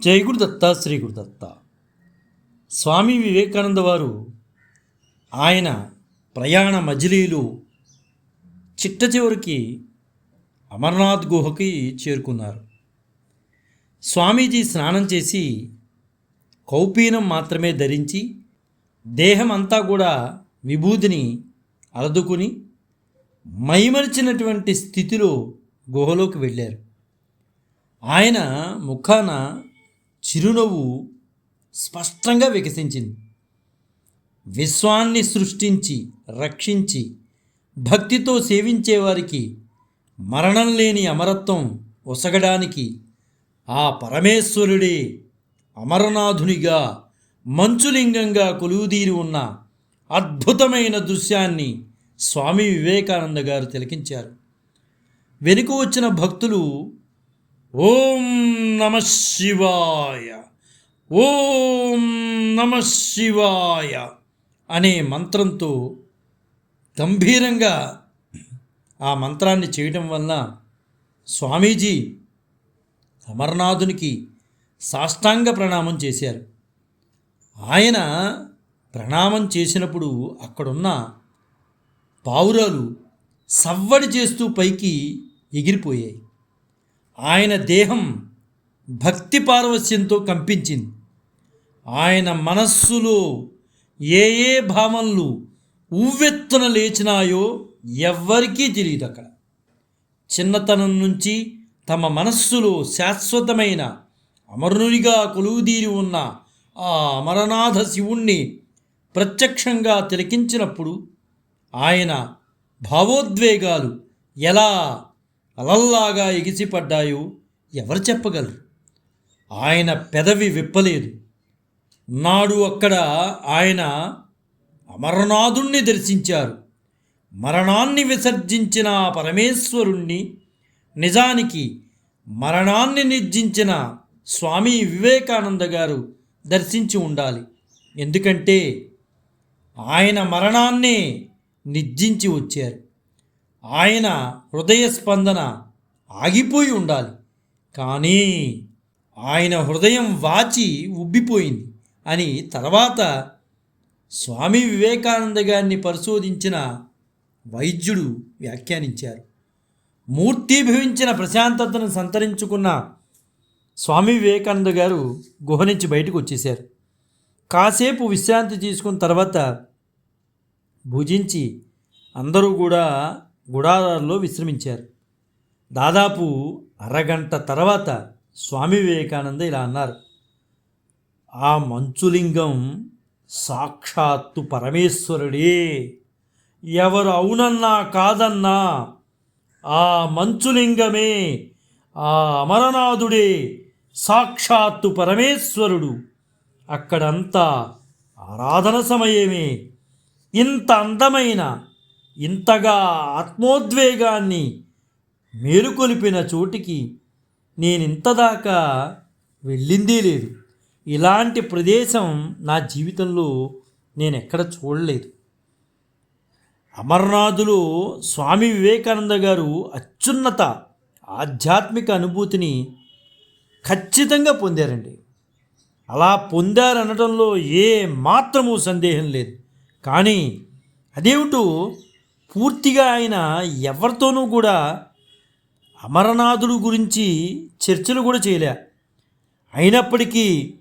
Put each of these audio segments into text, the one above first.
జై గురుదత్త శ్రీ గురుదత్త స్వామి వివేకానంద వారు ఆయన ప్రయాణ మజిలీలు చిట్ట చివరికి అమర్నాథ్ గుహకి చేరుకున్నారు. స్వామీజీ స్నానం చేసి కౌపీనం మాత్రమే ధరించి దేహం అంతా కూడా విభూతిని అలదుకుని మైమరిచినటువంటి స్థితిలో గుహలోకి వెళ్ళారు. ఆయన ముఖాన చిరునవ్వు స్పష్టంగా వికసించింది. విశ్వాన్ని సృష్టించి రక్షించి భక్తితో సేవించేవారికి మరణం లేని అమరత్వం ఒసగడానికి ఆ పరమేశ్వరుడే అమరనాథునిగా మంచులింగంగా కొలువుదీరి ఉన్న అద్భుతమైన దృశ్యాన్ని స్వామి వివేకానంద గారు తిలకించారు. వెనుక వచ్చిన భక్తులు ఓం నమ శివాయ. ఓం నమ శివాయ అనే మంత్రంతో గంభీరంగా ఆ మంత్రాన్ని చేయటం వలన స్వామీజీ అమర్నాథునికి సాష్టాంగ ప్రణామం చేశారు. ఆయన ప్రణామం చేసినప్పుడు అక్కడున్న పావురాలు సవ్వడి చేస్తూ పైకి ఎగిరిపోయాయి. ఆయన దేహం భక్తి పారవస్యంతో కంపించింది. ఆయన మనస్సులో ఏ ఏ భావనలు ఉవ్వెత్తున లేచినాయో ఎవ్వరికీ తెలియదు అక్కడ. చిన్నతనం నుంచి తమ మనస్సులో శాశ్వతమైన అమరునిగా కొలువుదీరి ఉన్న ఆ అమరనాథ శివుణ్ణి ప్రత్యక్షంగా తిలకించినప్పుడు ఆయన భావోద్వేగాలు ఎలా అలల్లాగా ఎగిసిపడ్డాయో ఎవరు చెప్పగలరు? ఆయన పెదవి విప్పలేదు. నాడు అక్కడ ఆయన అమరనాథుణ్ణి దర్శించారు. మరణాన్ని విసర్జించిన పరమేశ్వరుణ్ణి నిజానికి మరణాన్ని నిర్జించిన స్వామి వివేకానంద గారు దర్శించి ఉండాలి. ఎందుకంటే ఆయన మరణాన్నే నిర్జించి వచ్చారు. ఆయన హృదయ స్పందన ఆగిపోయి ఉండాలి. కానీ ఆయన హృదయం వాచి ఉబ్బిపోయింది అని తర్వాత స్వామి వివేకానంద గారిని పరిశోధించిన వైద్యుడు వ్యాఖ్యానించారు. మూర్తిభవించిన ప్రశాంతతను సంతరించుకున్న స్వామి వివేకానంద గారు గుహ నుంచి బయటకు వచ్చేశారు. కాసేపు విశ్రాంతి తీసుకున్న తర్వాత భుజించి అందరూ కూడా గుడారాల్లో విశ్రమించారు. దాదాపు అరగంట తర్వాత స్వామి వివేకానంద ఇలా అన్నారు ఆ మంచులింగం సాక్షాత్తు పరమేశ్వరుడే. ఎవరు అవునన్నా కాదన్నా ఆ మంచులింగమే ఆ అమరనాథుడే సాక్షాత్తు పరమేశ్వరుడు. అక్కడంతా ఆరాధన సమయమే. ఇంత అందమైన ఇంతగా ఆత్మోద్వేగాన్ని మేలుకొలిపిన చోటికి నేనింతదాకా వెళ్ళిందే లేదు. ఇలాంటి ప్రదేశం నా జీవితంలో నేను ఎక్కడ చూడలేదు. అమర్నాథులో స్వామి వివేకానంద గారు అత్యున్నత ఆధ్యాత్మిక అనుభూతిని ఖచ్చితంగా పొందారండి. అలా పొందారనడంలో ఏ మాత్రము సందేహం లేదు. కానీ అదేమిటో పూర్తిగా ఆయన ఎవరితోనూ కూడా అమరనాథుడు గురించి చర్చలు కూడా చేయలే. అయినప్పటికీ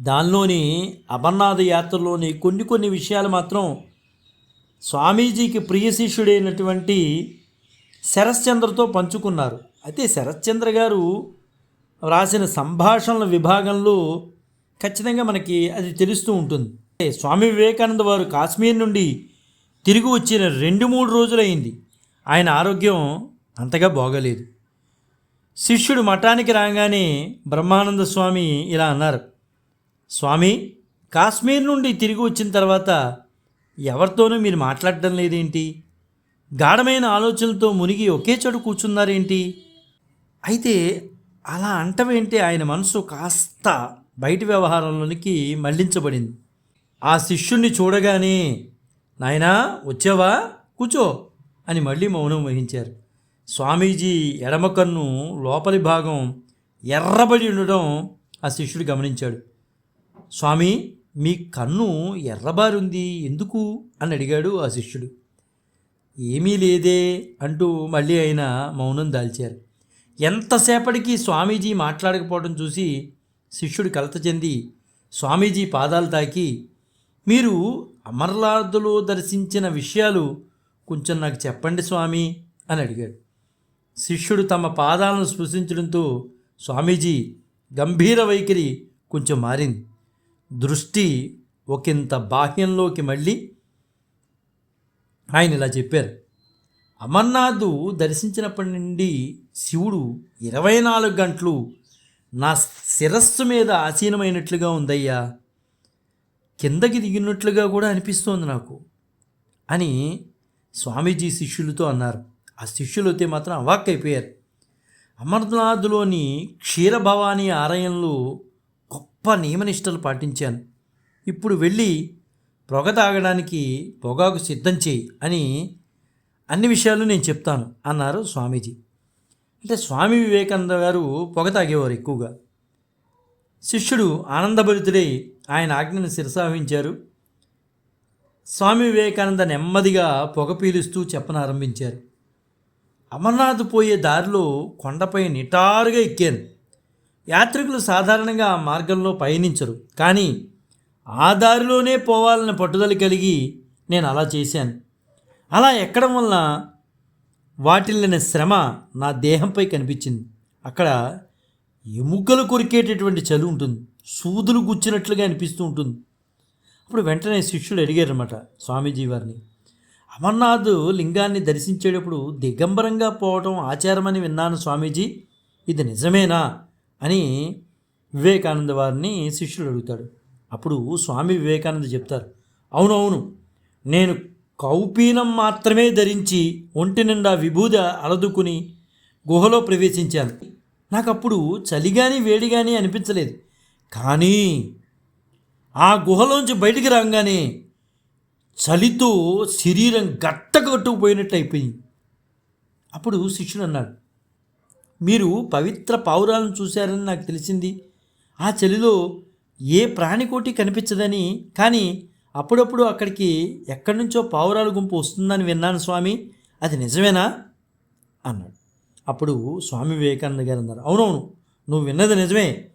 దానిలోని అమర్నాథ యాత్రలోని కొన్ని కొన్ని విషయాలు మాత్రం స్వామీజీకి ప్రియ శిష్యుడైనటువంటి శరశ్చంద్రతో పంచుకున్నారు. అయితే శరశ్చంద్ర గారు రాసిన సంభాషణల విభాగంలో ఖచ్చితంగా మనకి అది తెలుస్తూ ఉంటుంది. అంటే స్వామి వివేకానంద వారు కాశ్మీర్ నుండి తిరిగి వచ్చిన రెండు మూడు రోజులైంది ఆయన ఆరోగ్యం అంతగా బాగలేదు. శిష్యుడు మఠానికి రాగానే బ్రహ్మానంద స్వామి ఇలా అన్నారు స్వామి కాశ్మీర్ నుండి తిరిగి వచ్చిన తర్వాత ఎవరితోనూ మీరు మాట్లాడడం లేదేంటి? గాఢమైన ఆలోచనలతో మునిగి ఒకే చోటు కూర్చున్నారేంటి? అయితే అలా అంటవేంటి ఆయన మనసు కాస్త బయటి వ్యవహారంలోనికి మళ్ళించబడింది. ఆ శిష్యుణ్ణి చూడగానే నాయనా వచ్చావా? కూర్చో అని మళ్ళీ మౌనం వహించారు. స్వామీజీ ఎడమ కన్ను లోపలి భాగం ఎర్రబడి ఉండడం ఆ శిష్యుడు గమనించాడు. స్వామి మీ కన్ను ఎర్రబారుంది ఎందుకు? అని అడిగాడు ఆ శిష్యుడు. ఏమీ లేదే అంటూ మళ్ళీ ఆయన మౌనం దాల్చారు. ఎంతసేపటికి స్వామీజీ మాట్లాడకపోవడం చూసి శిష్యుడు కలత చెంది స్వామీజీ పాదాలు తాకి మీరు అమర్లాదులు దర్శించిన విషయాలు కొంచెం నాకు చెప్పండి స్వామి అని అడిగాడు. శిష్యుడు తమ పాదాలను స్పృశించడంతో స్వామీజీ గంభీర వైఖరి కొంచెం మారింది. దృష్టి ఒకంత బాహ్యంలోకి మళ్ళీ ఆయన ఇలా చెప్పారు. అమర్నాథ్ దర్శించినప్పటి నుండి శివుడు ఇరవై నాలుగు గంటలు నా శిరస్సు మీద ఆసీనమైనట్లుగా ఉందయ్యా. కిందకి దిగినట్లుగా కూడా అనిపిస్తోంది నాకు. అని స్వామీజీ శిష్యులతో అన్నారు. ఆ శిష్యులు అయితే మాత్రం అవాక్కైపోయారు. అమర్నాథ్లోని క్షీరభవాని ఆలయంలో గొప్ప నియమనిష్టలు పాటించాను. ఇప్పుడు వెళ్ళి పొగ తాగడానికి పొగాకు సిద్ధం చేయి అని అన్ని విషయాలు నేను చెప్తాను అన్నారు స్వామీజీ. అంటే స్వామి వివేకానంద గారు పొగ తాగేవారు ఎక్కువగా. శిష్యుడు ఆనందభరితుడై ఆయన ఆజ్ఞను శిరసావించారు స్వామి వివేకానంద నెమ్మదిగా పొగ పీలుస్తూ చెప్పనారంభించారు. అమర్నాథ్ పోయే దారిలో కొండపై నిటారుగా ఎక్కాను యాత్రికులు సాధారణంగా ఆ మార్గంలో పయనించరు. కానీ ఆ దారిలోనే పోవాలని పట్టుదల కలిగి నేను అలా చేశాను. అలా ఎక్కడం వలన వాటిల్లిన శ్రమ నా దేహంపై కనిపించింది. అక్కడ ఎముకలు కొరికేటటువంటి చలి ఉంటుంది. సూదులు గుచ్చినట్లుగా అనిపిస్తూ ఉంటుంది. అప్పుడు వెంటనే శిష్యుడు అడిగారనమాట స్వామీజీ వారిని అమర్నాథ్ లింగాన్ని దర్శించేటప్పుడు దిగంబరంగా పోవటం ఆచారమని విన్నాను స్వామీజీ. ఇది నిజమేనా? అని వివేకానంద వారిని శిష్యుడు అడుగుతాడు. అప్పుడు స్వామి వివేకానంద చెప్తారు అవునవును నేను కౌపీనం మాత్రమే ధరించి ఒంటి నిండా విభూద అలదుకుని గుహలో ప్రవేశించాను. నాకు అప్పుడు చలి కానీ వేడి కానీ అనిపించలేదు. కానీ ఆ గుహలోంచి బయటికి రాగానే చలితో శరీరం గట్టగట్టుకుపోయినట్టు అయిపోయింది. అప్పుడు శిష్యుడు అన్నాడు మీరు పవిత్ర పావురాలను చూశారని నాకు తెలిసింది. ఆ చలిలో ఏ ప్రాణికోటి కనిపించదని. కానీ అప్పుడప్పుడు అక్కడికి ఎక్కడి నుంచో పావురాల గుంపు వస్తుందని విన్నాను స్వామి. అది నిజమేనా? అన్నాడు. అప్పుడు స్వామి వివేకానంద గారు అన్నారు అవునవును నువ్వు విన్నది నిజమే.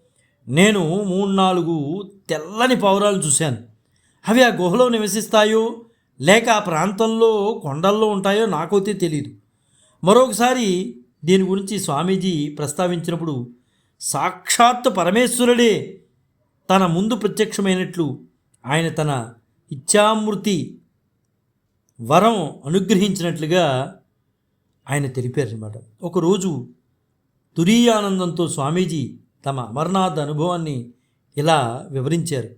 నేను మూడు నాలుగు తెల్లని పావురాలు చూశాను. అవి ఆ గుహలో నివసిస్తాయో లేక ఆ ప్రాంతంలో కొండల్లో ఉంటాయో నాకైతే తెలియదు మరొకసారి దీని గురించి స్వామీజీ ప్రస్తావించినప్పుడు సాక్షాత్ పరమేశ్వరుడే తన ముందు ప్రత్యక్షమైనట్లు ఆయన తన ఇచ్ఛామృతి వరం అనుగ్రహించినట్లుగా ఆయన తెలిపారనమాట ఒకరోజు తురీయానందంతో స్వామీజీ తమ అమర్నాథ్ అనుభవాన్ని ఇలా వివరించారు.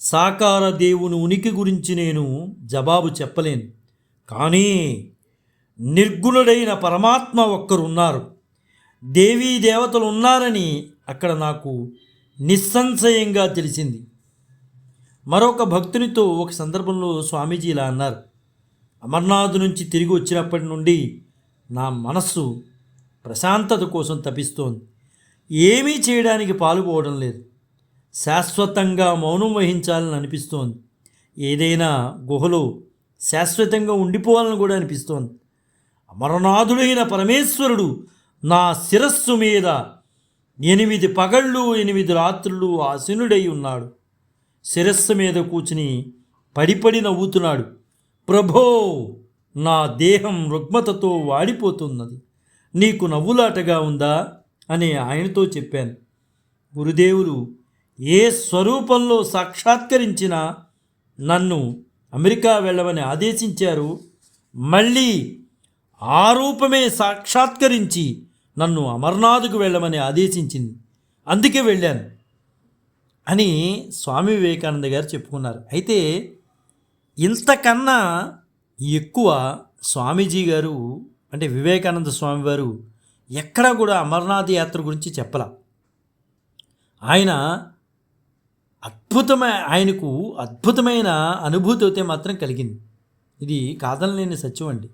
సాకార దేవుని ఉనికి గురించి నేను జవాబు చెప్పలేను. కానీ నిర్గుణుడైన పరమాత్మ ఒక్కరున్నారు. దేవీ దేవతలు ఉన్నారని అక్కడ నాకు నిస్సంశయంగా తెలిసింది. మరొక భక్తునితో ఒక సందర్భంలో స్వామీజీ ఇలా అన్నారు. అమర్నాథ్ నుంచి తిరిగి వచ్చినప్పటి నుండి నా మనస్సు ప్రశాంతత కోసం తపిస్తోంది. ఏమీ చేయడానికి పాలుపోవడం లేదు. శాశ్వతంగా మౌనం వహించాలని అనిపిస్తోంది. ఏదైనా గుహలో శాశ్వతంగా ఉండిపోవాలని కూడా అనిపిస్తోంది. అమరనాథుడైన పరమేశ్వరుడు నా శిరస్సు మీద ఎనిమిది పగళ్ళు ఎనిమిది రాత్రులు ఆసీనుడై ఉన్నాడు. శిరస్సు మీద కూర్చుని పడిపడి నవ్వుతున్నాడు. ప్రభో! నా దేహం రుగ్మతతో వాడిపోతున్నది. నీకు నవ్వులాటగా ఉందా? అని ఆయనతో చెప్పాను. గురుదేవులు ఏ స్వరూపంలో సాక్షాత్కరించినా నన్ను అమెరికా వెళ్ళమని ఆదేశించారు. మళ్ళీ ఆ రూపమే సాక్షాత్కరించి నన్ను అమర్నాథ్కు వెళ్ళమని ఆదేశించింది. అందుకే వెళ్ళాను అని స్వామి వివేకానంద గారు చెప్పుకున్నారు. అయితే ఇంతకన్నా ఎక్కువ స్వామీజీ గారు అంటే వివేకానంద స్వామి వారు ఎక్కడా కూడా అమర్నాథ్ యాత్ర గురించి చెప్పల. ఆయన అద్భుతమైన ఆయనకు అద్భుతమైన అనుభూతి అయితే మాత్రం కలిగింది. ఇది కాదనలేని సత్యం అండి.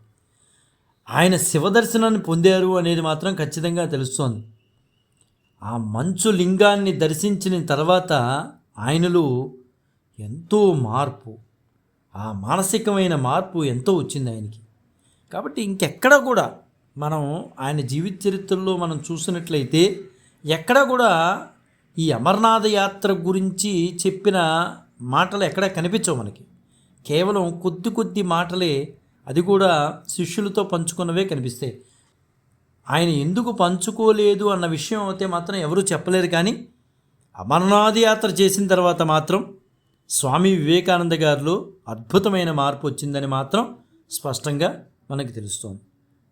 ఆయన శివదర్శనాన్ని పొందారు అనేది మాత్రం ఖచ్చితంగా తెలుస్తోంది. ఆ మంచు లింగాన్ని దర్శించిన తర్వాత ఆయనలో ఎంతో మార్పు ఆ మానసికమైన మార్పు ఎంతో వచ్చింది ఆయనకి. కాబట్టి ఇంకెక్కడ కూడా మనం ఆయన జీవిత చరిత్రలో మనం చూసినట్లయితే ఎక్కడ కూడా ఈ అమర్నాథ యాత్ర గురించి చెప్పిన మాటలు ఎక్కడ కనిపించవు మనకి. కేవలం కొద్ది కొద్ది మాటలే అది కూడా శిష్యులతో పంచుకున్నవే కనిపిస్తాయి. ఆయన ఎందుకు పంచుకోలేదు అన్న విషయం అయితే మాత్రం ఎవరూ చెప్పలేరు కానీ అమర్నాథ్ యాత్ర చేసిన తర్వాత మాత్రం స్వామి వివేకానంద గారిలో అద్భుతమైన మార్పు వచ్చిందని మాత్రం స్పష్టంగా మనకు తెలుస్తోంది.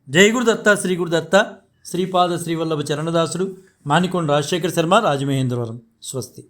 జై గురుదత్త శ్రీ గురుదత్త శ్రీపాద శ్రీవల్లభ చరణదాసుడు మానికొండ రాజశేఖర శర్మ రాజమహేంద్రవరం. స్వస్తి.